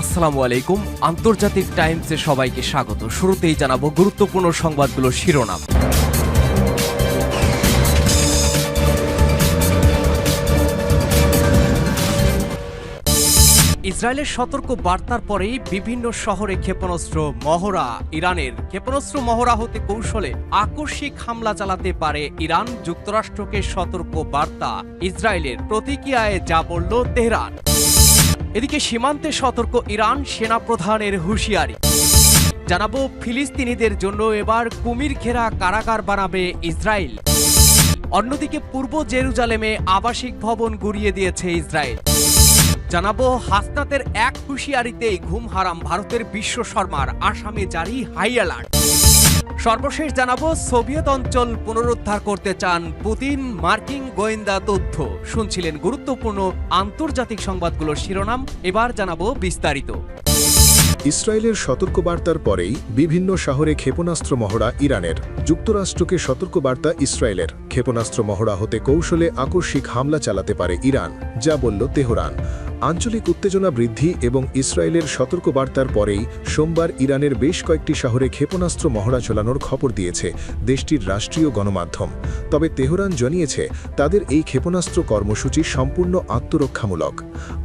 আসসালামু আলাইকুম। আন্তর্জাতিক টাইমসে সবাইকে স্বাগত। শুরুতেই জানাব গুরুত্বপূর্ণ সংবাদগুলোর শিরোনাম। ইসরায়েলের সতর্ক বার্তার পরেই বিভিন্ন শহরে ক্ষেপণাস্ত্র মহড়া ইরানের। ক্ষেপণাস্ত্র মহড়া হতে কৌশলে আকস্মিক হামলা চালাতে পারে ইরান। যুক্তরাষ্ট্রকে সতর্ক বার্তা ইসরায়েলের। প্রতিক্রিয়ায় যা বলল তেহরান। এদিকে সীমান্তে সতর্ক ইরান সেনাপ্রধানের হুঁশিয়ারি। জানাব ফিলিস্তিনিদের জন্য এবার কুমির ঘেরা কারাগার বানাবে ইসরায়েল। অন্যদিকে পূর্ব জেরুজালেমে আবাসিক ভবন গুড়িয়ে দিয়েছে ইসরায়েল। জানাব হাসনাতের এক হুঁশিয়ারিতেই ঘুম হারাম ভারতের বিশ্ব শর্মার আসামে জারি হাই অ্যালার্ট। সর্বশেষ জানাব, সোভিয়েত অঞ্চল পুনরুদ্ধার করতে চান পুতিন, মার্কিন গোয়েন্দা তথ্য। শুনছিলেন গুরুত্বপূর্ণ আন্তর্জাতিক সংবাদগুলোর শিরোনাম, এবার জানাব বিস্তারিত। ইসরায়েলের সতর্কবার্তার পরেই বিভিন্ন শহরে ক্ষেপণাস্ত্র মহড়া ইরানের। যুক্তরাষ্ট্রকে সতর্কবার্তা ইসরায়েলের। ক্ষেপণাস্ত্র মহড়া হতে কৌশলে আকস্মিক হামলা চালাতে পারে ইরান, যা বলল তেহরান। আঞ্চলিক উত্তেজনা বৃদ্ধি এবং ইসরায়েলের সতর্কবার্তার পরেই সোমবার ইরানের বেশ কয়েকটি শহরে ক্ষেপণাস্ত্র মহড়া চলানোর খবর দিয়েছে দেশটির রাষ্ট্রীয় গণমাধ্যম। তবে তেহরান জানিয়েছে, তাদের এই ক্ষেপণাস্ত্র কর্মসূচি সম্পূর্ণ আত্মরক্ষামূলক।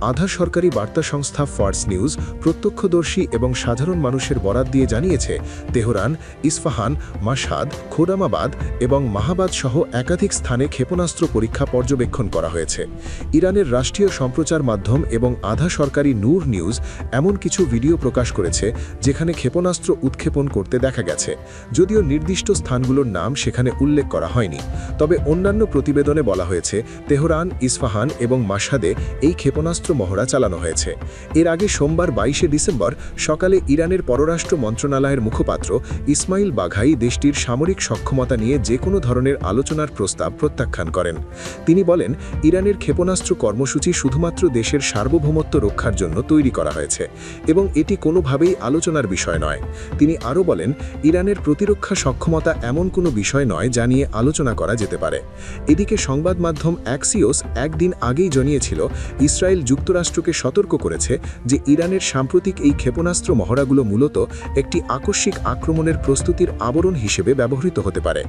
আধা সরকারি বার্তা সংস্থা ফার্স নিউজ প্রত্যক্ষদর্শী এবং সাধারণ মানুষের বরাত দিয়ে জানিয়েছে, তেহরান, ইস্ফাহান মাসাদ খোরামাবাদ এবং মাহাবাদ সহ একাধিক স্থানে ক্ষেপণাস্ত্র পরীক্ষা পর্যবেক্ষণ করা হয়েছে। ইরানের রাষ্ট্রীয় সম্প্রচার মাধ্যম এবং আধা সরকারি নূর নিউজ এমন কিছু ভিডিও প্রকাশ করেছে যেখানে ক্ষেপণাস্ত্র উৎক্ষেপণ করতে দেখা গেছে। যদিও নির্দিষ্ট স্থানগুলোর নাম সেখানে উল্লেখ করা হয়নি। তবে অন্যান্য প্রতিবেদনে বলা হয়েছে, তেহরান, ইস্ফাহান এবং মাসাদে এই ক্ষেপণাস্ত্র মহড়া চালানো হয়েছে। এর আগে সোমবার বাইশে ডিসেম্বর সকালে ইরানের পররাষ্ট্র মন্ত্রণালয়ের মুখপাত্র ইসমাইল বাঘাই দেশটির সামরিক সক্ষমতা নিয়ে যে কোনো ধরনের আলোচনার প্রস্তাব প্রত্যাখ্যান করেন। তিনি বলেন, ইরানের ক্ষেপণাস্ত্র কর্মসূচি শুধুমাত্র দেশের সার্বভৌমত্ব রক্ষার জন্য তৈরি করা হয়েছে এবং এটি কোনোভাবেই আলোচনার বিষয় নয়। তিনি আরও বলেন, ইরানের প্রতিরক্ষা সক্ষমতা এমন কোনো বিষয় নয় যা নিয়ে আলোচনা করা যেতে পারে। এদিকে সংবাদ মাধ্যম অ্যাক্সিওস একদিন আগেই জানিয়েছিল, ইসরায়েল যুক্তরাষ্ট্রকে সতর্ক করেছে যে ইরানের সাম্প্রতিক এই ক্ষেপণাস্ত্র মহড়াগুলো মূলত একটি আকস্মিক আক্রমণের প্রস্তুতির আবরণ হিসেবে ব্যবহৃত হতে পারে।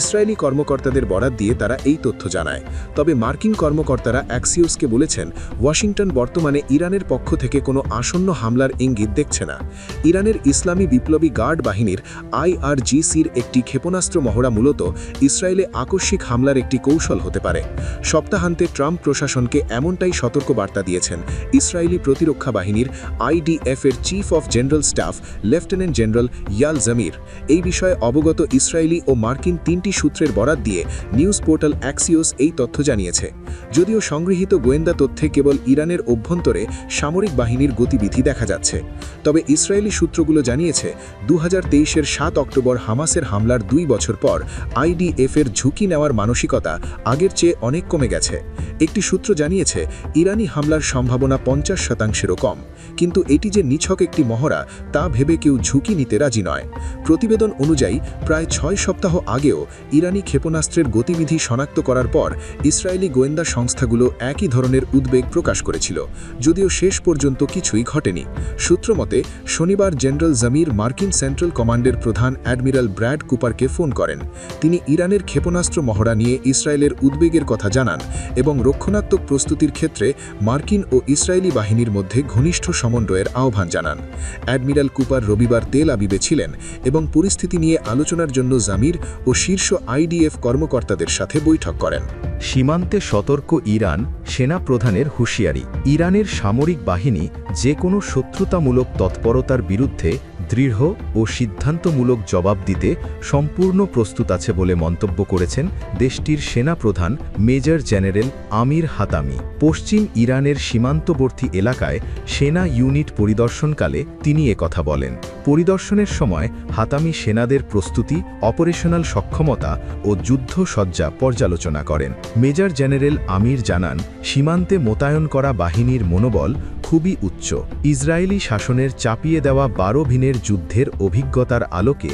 ইসরায়েলি কর্মকর্তাদের বরাত দিয়ে তারা এই তথ্য জানায়। তবে মার্কিন কর্মকর্তারা অ্যাক্সিওসকে বলেছেন, ওয়াশিংটন বর্তমানে ইরানের পক্ষ থেকে কোনো আসন্ন হামলার ইঙ্গিত দেখছে না। ইরানের ইসলামী বিপ্লবী গার্ড বাহিনীর আইআরজিসির একটি ক্ষেপণাস্ত্র মহড়া মূলত ইসরায়েলে আকস্মিক হামলার একটি কৌশল হতে পারে। সপ্তাহান্তে ট্রাম্প প্রশাসনকে এমনটাই সতর্ক বার্তা দিয়েছেন ইসরায়েলি প্রতিরক্ষা বাহিনীর আইডিএফ এর chief of general staff, lieutenant general Eyal Zamir. এই বিষয়ে অবগত ইসরায়েলি ও মার্কিন তিনটি সূত্রের বরাত দিয়ে নিউজ পোর্টাল অ্যাক্সিওস এই তথ্য জানিয়েছে। যদিও সংগৃহীত গোয়েন্দা তথ্যে কেবল ইরানের অভ্যন্তরে সামরিক বাহিনীর গতিবিধি দেখা যাচ্ছে। তবে ইসরায়েলি সূত্রগুলো জানিয়েছে দু হাজার তেইশের সাত অক্টোবর হামাসের হামলার দুই বছর পর আইডিএফ এর ঝুঁকি নেওয়ার মানসিকতা আগের চেয়ে অনেক কমে গেছে। একটি সূত্র জানিয়েছে, ইরানি হামলার সম্ভাবনা পঞ্চাশ শতাংশেরও কম। কিন্তু এটি যে নিছক একটি মহড়া, তা ভেবে কেউ ঝুঁকি নিতে রাজি নয়। প্রতিবেদন অনুযায়ী, প্রায় ছয় সপ্তাহ আগেও ইরানি ক্ষেপণাস্ত্রের গতিবিধি শনাক্ত করার পর ইসরায়েলি গোয়েন্দা সংস্থাগুলো একই ধরনের উদ্বেগ প্রকাশ করেছিল যদিও শেষ পর্যন্ত কিছুই ঘটেনি। সূত্রমতে, শনিবার জেনারেল জামির মার্কিন সেন্ট্রাল কমান্ডের প্রধান অ্যাডমিরাল ব্র্যাড কুপারকে ফোন করেন। তিনি ইরানের ক্ষেপণাস্ত্র মহড়া নিয়ে ইসরায়েলের উদ্বেগের কথা জানান এবং রক্ষণাত্মক প্রস্তুতির ক্ষেত্রে মার্কিন ও ইসরায়েলি বাহিনীর মধ্যে ঘনিষ্ঠ সমন্বয়ের আহ্বান জানান। অ্যাডমিরাল কুপার রবিবার তেল আবিবে ছিলেন এবং পরিস্থিতি নিয়ে আলোচনার জন্য জামির ও শীর্ষ আইডিএফ কর্মকর্তাদের সাথে বৈঠক করেন। সীমান্তে সতর্ক ইরান সেনা প্রধানের হুঁশিয়ারি। ইরানের সামরিক বাহিনী যে কোনো শত্রুতামূলক তৎপরতার বিরুদ্ধে দৃঢ় ও সিদ্ধান্তমূলক জবাব দিতে সম্পূর্ণ প্রস্তুত আছে বলে মন্তব্য করেছেন দেশটির সেনাপ্রধান মেজর জেনারেল আমির হাতামি। পশ্চিম ইরানের সীমান্তবর্তী এলাকায় সেনা ইউনিট পরিদর্শনকালে তিনি একথা বলেন। পরিদর্শনের সময় হাতামি সেনাদের প্রস্তুতি, অপারেশনাল সক্ষমতা ও যুদ্ধ সজ্জা পর্যালোচনা করেন। মেজর জেনারেল আমির জানান, সীমান্তে মোতায়েন করা বাহিনীর মনোবল খুবই উচ্চ। ইসরায়েলি শাসনের চাপিয়ে দেওয়া বারো ভিনের যুদ্ধের অভিজ্ঞতার আলোকে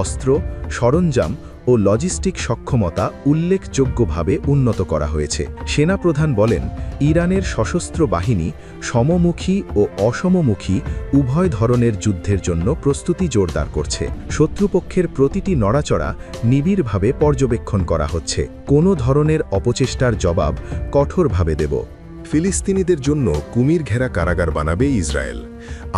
অস্ত্র, সরঞ্জাম ও লজিস্টিক সক্ষমতা উল্লেখযোগ্যভাবে উন্নত করা হয়েছে। সেনাপ্রধান বলেন, ইরানের সশস্ত্র বাহিনী সমমুখী ও অসমমুখী উভয় ধরনের যুদ্ধের জন্য প্রস্তুতি জোরদার করছে। শত্রুপক্ষের প্রতিটি নড়াচড়া নিবিড়ভাবে পর্যবেক্ষণ করা হচ্ছে। কোনো ধরনের অপচেষ্টার জবাব কঠোরভাবে দেব। ফিলিস্তিনিদের জন্য কুমির ঘেরা কারাগার বানাবে ইসরায়েল।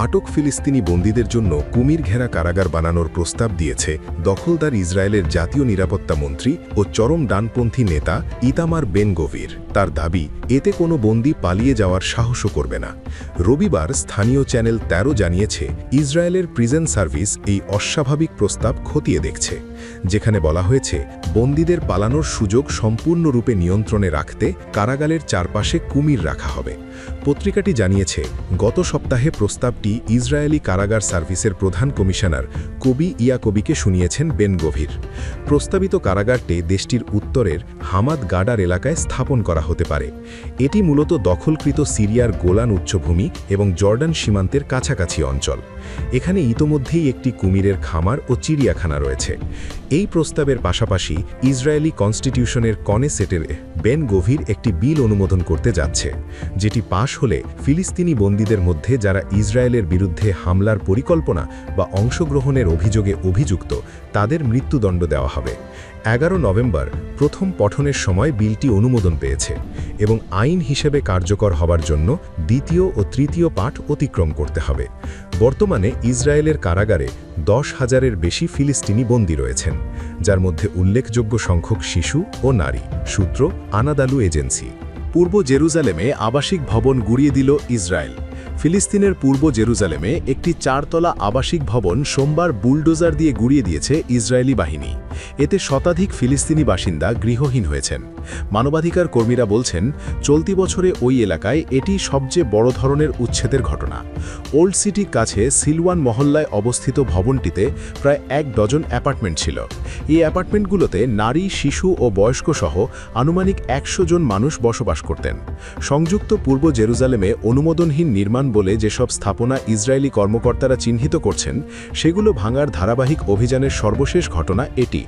আটক ফিলিস্তিনি বন্দীদের জন্য কুমির ঘেরা কারাগার বানানোর প্রস্তাব দিয়েছে দখলদার ইসরায়েলের জাতীয় নিরাপত্তা মন্ত্রী ও চরম ডানপন্থী নেতা ইতামার বেন গভীর তার দাবি, এতে কোনো বন্দী পালিয়ে যাওয়ার সাহসও করবে না। রবিবার স্থানীয় চ্যানেল ১৩ জানিয়েছে, ইসরায়েলের প্রিজেন সার্ভিস এই অস্বাভাবিক প্রস্তাব খতিয়ে দেখছে। যেখানে বলা হয়েছে, বন্দীদের পালানোর সুযোগ সম্পূর্ণরূপে নিয়ন্ত্রণে রাখতে কারাগারের চারপাশে কুমির রাখা হবে। পত্রিকাটি জানিয়েছে, গত সপ্তাহে প্রস্তাবটি ইসরায়েলি কারাগার সার্ভিসের প্রধান কমিশনার কবি ইয়াকবিকে শুনিয়েছেন বেন গভীর। প্রস্তাবিত কারাগারটি দেশটির উত্তরের হামাদ গাডার এলাকায় স্থাপন করা হতে পারে। এটি মূলত দখলকৃত সিরিয়ার গোলান উচ্চভূমি এবং জর্ডান সীমান্তের কাছাকাছি অঞ্চল। এখানে ইতোমধ্যেই একটি কুমিরের খামার ও চিড়িয়াখানা রয়েছে। এই প্রস্তাবের পাশাপাশি ইসরায়েলি কনস্টিটিউশনের কনেসেটের বেন গভীর একটি বিল অনুমোদন করতে যাচ্ছে, যেটি পাশ হলে ফিলিস্তিনি বন্দীদের মধ্যে যারা ইসরায়েলের বিরুদ্ধে হামলার পরিকল্পনা বা অংশগ্রহণের অভিযোগে অভিযুক্ত, তাদের মৃত্যুদণ্ড দেওয়া হবে। এগারো নভেম্বর প্রথম পঠনের সময় বিলটি অনুমোদন পেয়েছে এবং আইন হিসেবে কার্যকর হবার জন্য দ্বিতীয় ও তৃতীয় পাঠ অতিক্রম করতে হবে। বর্তমানে ইসরায়েলের কারাগারে দশ হাজারের বেশি ফিলিস্তিনি বন্দী রয়েছেন, যার মধ্যে উল্লেখযোগ্য সংখ্যক শিশু ও নারী, সূত্র আনাদালু এজেন্সি। পূর্ব জেরুজালেমে আবাসিক ভবন গুড়িয়ে দিল ইসরায়েল। ফিলিস্তিনের পূর্ব জেরুজালেমে একটি চারতলা আবাসিক ভবন সোমবার বুলডোজার দিয়ে গুড়িয়ে দিয়েছে ইসরায়েলি বাহিনী। এতে শতাধিক ফিলিস্তিনি বাসিন্দা গৃহহীন হয়েছেন। মানবাধিকার কর্মীরা বলছেন, চলতি বছরে ওই এলাকায় এটি সবচেয়ে বড় ধরনের উচ্ছেদের ঘটনা। ওল্ড সিটির কাছে সিলওয়ান মহল্লায় অবস্থিত ভবনটিতে প্রায় এক ডজন অ্যাপার্টমেন্ট ছিল। এই অ্যাপার্টমেন্টগুলোতে নারী, শিশু ও বয়স্ক সহ আনুমানিক একশো জন মানুষ বসবাস করতেন। সংযুক্ত পূর্ব জেরুজালেমে অনুমোদনহীন নির্মাণ বলে যেসব স্থাপনা ইসরায়েলি কর্মকর্তারা চিহ্নিত করছেন, সেগুলো ভাঙার ধারাবাহিক অভিযানের সর্বশেষ ঘটনা এটি।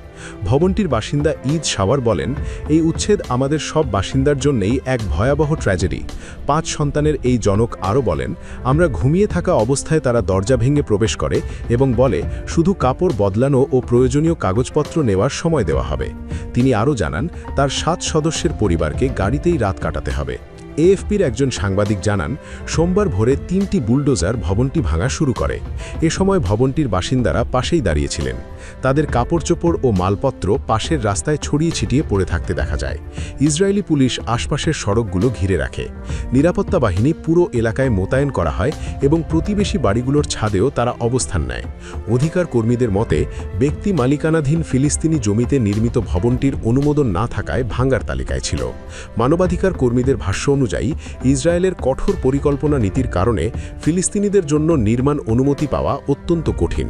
ভবনটির বাসিন্দা ঈদ সাওয়ার বলেন, এই উচ্ছেদ আমাদের সব বাসিন্দার জন্যেই এক ভয়াবহ ট্র্যাজেডি। পাঁচ সন্তানের এই জনক আরও বলেন, আমরা ঘুমিয়ে থাকা অবস্থায় তারা দরজা ভেঙে প্রবেশ করে এবং বলে, শুধু কাপড় বদলানো ও প্রয়োজনীয় কাগজপত্র নেওয়ার সময় দেওয়া হবে। তিনি আরও জানান, তার সাত সদস্যের পরিবারকে গাড়িতেই রাত কাটাতে হবে। এএফপির একজন সাংবাদিক জানান, সোমবার ভোরে তিনটি বুলডোজার ভবনটি ভাঙা শুরু করে। এ সময় ভবনটির বাসিন্দারা পাশেই দাঁড়িয়েছিলেন। তাদের কাপড়চোপড় ও মালপত্র পাশের রাস্তায় ছড়িয়ে ছিটিয়ে পড়ে থাকতে দেখা যায়। ইসরায়েলি পুলিশ আশপাশের সড়কগুলো ঘিরে রাখে। নিরাপত্তা বাহিনী পুরো এলাকায় মোতায়েন করা হয় এবং প্রতিবেশী বাড়িগুলোর ছাদেও তারা অবস্থান নেয়। অধিকার কর্মীদের মতে, ব্যক্তি মালিকানাধীন ফিলিস্তিনি জমিতে নির্মিত ভবনটির অনুমোদন না থাকায় ভাঙ্গার তালিকায় ছিল। মানবাধিকার কর্মীদের ভাষ্য অনুযায়ী ইসরায়েলের কঠোর পরিকল্পনা নীতির কারণে ফিলিস্তিনিদের জন্য নির্মাণ অনুমতি পাওয়া অত্যন্ত কঠিন।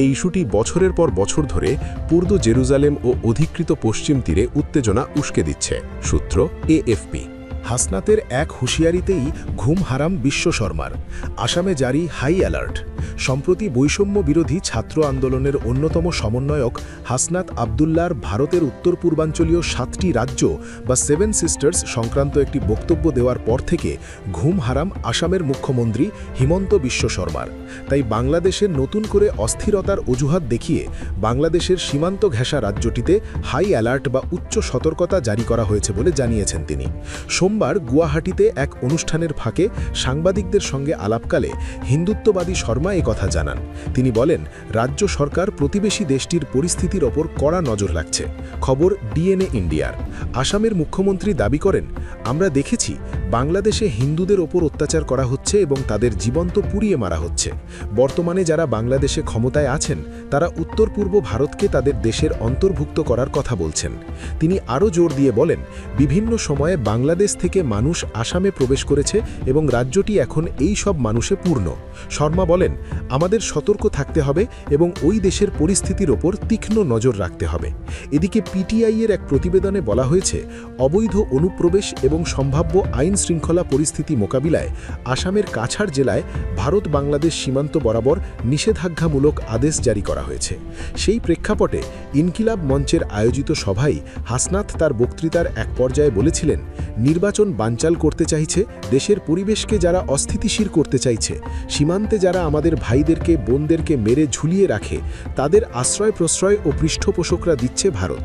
এই ইস্যুটি বছরের পর বছর ধরে পূর্ব জেরুজালেম ও অধিকৃত পশ্চিম তীরে উত্তেজনা উস্কে দিচ্ছে, সূত্র এএফপি। হাসনাতের এক হুঁশিয়ারিতেই ঘুম হারাম বিশ্ব শর্মার। আসামে জারি হাই অ্যালার্ট। সম্প্রতি বৈষম্য বিরোধী ছাত্র আন্দোলনের অন্যতম সমন্বয়ক হাসনাত আবদুল্লার ভারতের উত্তর পূর্বাঞ্চলীয় সাতটি রাজ্য বা সেভেন সিস্টার্স সংক্রান্ত একটি বক্তব্য দেওয়ার পর থেকে ঘুম হারাম আসামের মুখ্যমন্ত্রী হিমন্ত বিশ্ব শর্মার। তাই বাংলাদেশের নতুন করে অস্থিরতার অজুহাত দেখিয়ে বাংলাদেশের সীমান্ত ঘেঁষা রাজ্যটিতে হাই অ্যালার্ট বা উচ্চ সতর্কতা জারি করা হয়েছে বলে জানিয়েছেন তিনি। সোমবার গুয়াহাটিতে এক অনুষ্ঠানের ফাঁকে সাংবাদিকদের সঙ্গে আলাপকালে হিন্দুত্ববাদী শর্মা এ কথা জানান। তিনি বলেন, রাজ্য সরকার প্রতিবেশী দেশটির পরিস্থিতির ওপর কড়া নজর রাখছে। খবর ডিএনএ ইন্ডিয়ার। আসামের মুখ্যমন্ত্রী দাবি করেন, আমরা দেখেছি বাংলাদেশে হিন্দুদের ওপর অত্যাচার করা হচ্ছে এবং তাদের জীবন্ত পুড়িয়ে মারা হচ্ছে। বর্তমানে যারা বাংলাদেশে ক্ষমতায় আছেন, তারা উত্তর পূর্ব ভারতকে তাদের দেশের অন্তর্ভুক্ত করার কথা বলছেন। তিনি আরও জোর দিয়ে বলেন, বিভিন্ন সময়ে বাংলাদেশ থেকে মানুষ আসামে প্রবেশ করেছে এবং রাজ্যটি এখন এই সব মানুষে পূর্ণ। শর্মা বলেন, আমাদের সতর্ক থাকতে হবে এবং ওই দেশের পরিস্থিতির ওপর তীক্ষ্ণ নজর রাখতে হবে। এদিকে পিটিআই এর এক প্রতিবেদনে বলা হয়েছে, অবৈধ অনুপ্রবেশ এবং সম্ভাব্য আইন আইনশৃঙ্খলা পরিস্থিতি মোকাবিলায় আসামের কাছাড় জেলায় ভারত বাংলাদেশ সীমান্ত বরাবর নিষেধাজ্ঞামূলক আদেশ জারি করা হয়েছে। সেই প্রেক্ষাপটে ইনকিলাব মঞ্চের আয়োজিত সভায় হাসনাত তার বক্তৃতার এক পর্যায়ে বলেছিলেন, নির্বাচন বানচাল করতে চাইছে, দেশের পরিবেশকে যারা অস্থিতিশীল করতে চাইছে, সীমান্তে যারা আমাদের ভাইদেরকে, বোনদেরকে মেরে ঝুলিয়ে রাখে, তাদের আশ্রয় প্রশ্রয় ও পৃষ্ঠপোষকরা দিচ্ছে ভারত।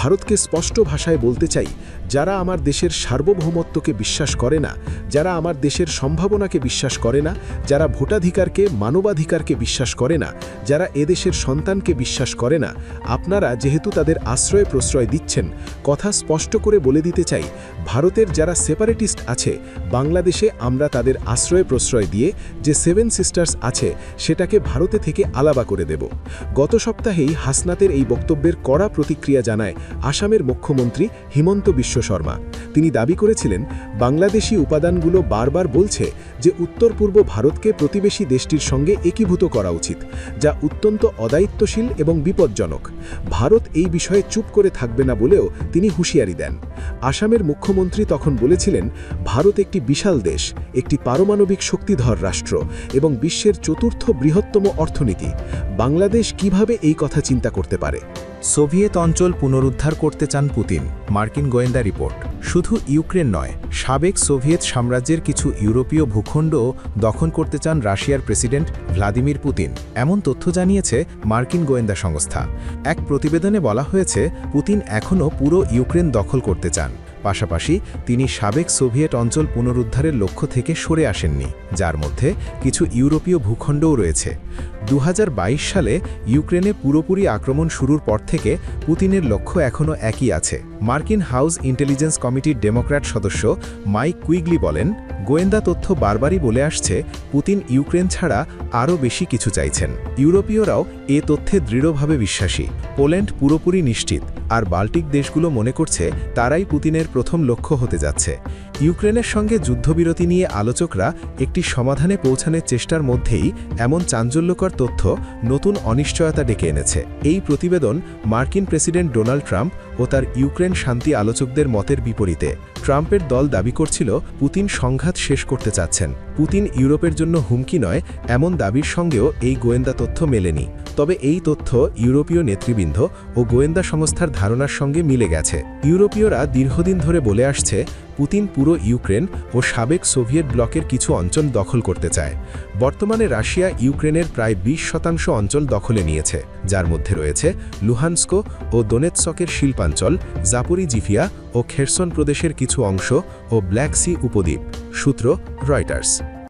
ভারতকে স্পষ্ট ভাষায় বলতে চাই যারা আমার দেশের সার্বভৌমত্বকে বিশ্বাস করে না, যারা আমার দেশের সম্ভাবনাকে বিশ্বাস করে না, যারা ভোটাধিকারকে, মানবাধিকারকে বিশ্বাস করে না, যারা এদেশের সন্তানকে বিশ্বাস করে না, আপনারা যেহেতু তাদের আশ্রয় প্রশ্রয় দিচ্ছেন, কথা স্পষ্ট করে বলে দিতে চাই, ভারতের যারা সেপারেটিস্ট আছে, বাংলাদেশে আমরা তাদের আশ্রয় প্রশ্রয় দিয়ে যে সেভেন সিস্টার্স আছে, সেটাকে ভারতে থেকে আলাদা করে দেব। গত সপ্তাহেই হাসনাতের এই বক্তব্যের কড়া প্রতিক্রিয়া জানায় আসামের মুখ্যমন্ত্রী হিমন্ত বিশ্ব শর্মা। তিনি দাবি করেছিলেন, বাংলাদেশি উপাদানগুলো বারবার বলছে যে উত্তর পূর্ব ভারতকে প্রতিবেশী দেশটির সঙ্গে একীভূত করা উচিত, যা অত্যন্ত অদায়িত্বশীল এবং বিপজ্জনক। ভারত এই বিষয়ে চুপ করে থাকবে না বলেও তিনি হুঁশিয়ারি দেন। আসামের মুখ্যমন্ত্রী তখন বলেছিলেন, ভারত একটি বিশাল দেশ, একটি পারমাণবিক শক্তিধর রাষ্ট্র এবং বিশ্বের চতুর্থ বৃহত্তম অর্থনীতি। বাংলাদেশ কীভাবে এই কথা চিন্তা করতে পারে? সোভিয়েত অঞ্চল পুনরুদ্ধার করতে চান পুতিন, মার্কিন গোয়েন্দা রিপোর্ট। শুধু ইউক্রেন নয়, সাবেক সোভিয়েত সাম্রাজ্যের কিছু ইউরোপীয় ভূখণ্ডও দখল করতে চান রাশিয়ার প্রেসিডেন্ট ভ্লাদিমির পুতিন, এমন তথ্য জানিয়েছে মার্কিন গোয়েন্দা সংস্থা। এক প্রতিবেদনে বলা হয়েছে, পুতিন এখনও পুরো ইউক্রেন দখল করতে চান। পাশাপাশি, তিনি সাবেক সোভিয়েত অঞ্চল পুনরুদ্ধারের লক্ষ্য থেকে সরে আসেননি, যার মধ্যে কিছু ইউরোপীয় ভূখণ্ডও রয়েছে। দু হাজার বাইশ সালে ইউক্রেনে পুরোপুরি আক্রমণ শুরুর পর থেকে পুতিনের লক্ষ্য এখনও একই আছে। মার্কিন হাউস ইন্টেলিজেন্স কমিটির ডেমোক্র্যাট সদস্য মাইক কুইগলি বলেন, গোয়েন্দা তথ্য বারবারই বলে আসছে, পুতিন ইউক্রেন ছাড়া আরও বেশি কিছু চাইছেন। ইউরোপীয়রাও এ তথ্যে দৃঢ়ভাবে বিশ্বাসী। পোল্যান্ড পুরোপুরি নিশ্চিত, আর বাল্টিক দেশগুলো মনে করছে তারাই পুতিনের প্রথম লক্ষ্য হতে যাচ্ছে। ইউক্রেনের সঙ্গে যুদ্ধবিরতি নিয়ে আলোচকরা একটি সমাধানে পৌঁছানোর চেষ্টার মধ্যেই এমন চাঞ্চল্যকর তথ্য নতুন অনিশ্চয়তা ডেকে এনেছে। এই প্রতিবেদন মার্কিন প্রেসিডেন্ট ডোনাল্ড ট্রাম্প ও তার ইউক্রেন শান্তি আলোচকদের মতের বিপরীতে, ট্রাম্পের দল দাবি করছিল পুতিন সংঘাত শেষ করতে চাচ্ছেন। পুতিন ইউরোপের জন্য হুমকি নয়, এমন দাবির সঙ্গেও এই গোয়েন্দা তথ্য মেলেনি। তবে এই তথ্য ইউরোপীয় নেতৃবৃন্দ ও গোয়েন্দা সংস্থার ধারণার সঙ্গে মিলে গেছে। ইউরোপীয়রা দীর্ঘদিন ধরে বলে আসছে, পুতিন পুরো ইউক্রেন ও সাবেক সোভিয়েত ব্লকের কিছু অঞ্চল দখল করতে চায়। বর্তমানে রাশিয়া ইউক্রেনের প্রায় ২০ শতাংশ অঞ্চল দখলে নিয়েছে, যার মধ্যে রয়েছে লুহানস্কো ও দোনেৎসকের শিল্পাঞ্চল জাপুরি জিফিয়া ও খেরসন প্রদেশের কিছু অংশ ও ব্ল্যাক সি উপদ্বীপ সূত্র রয়টার্স।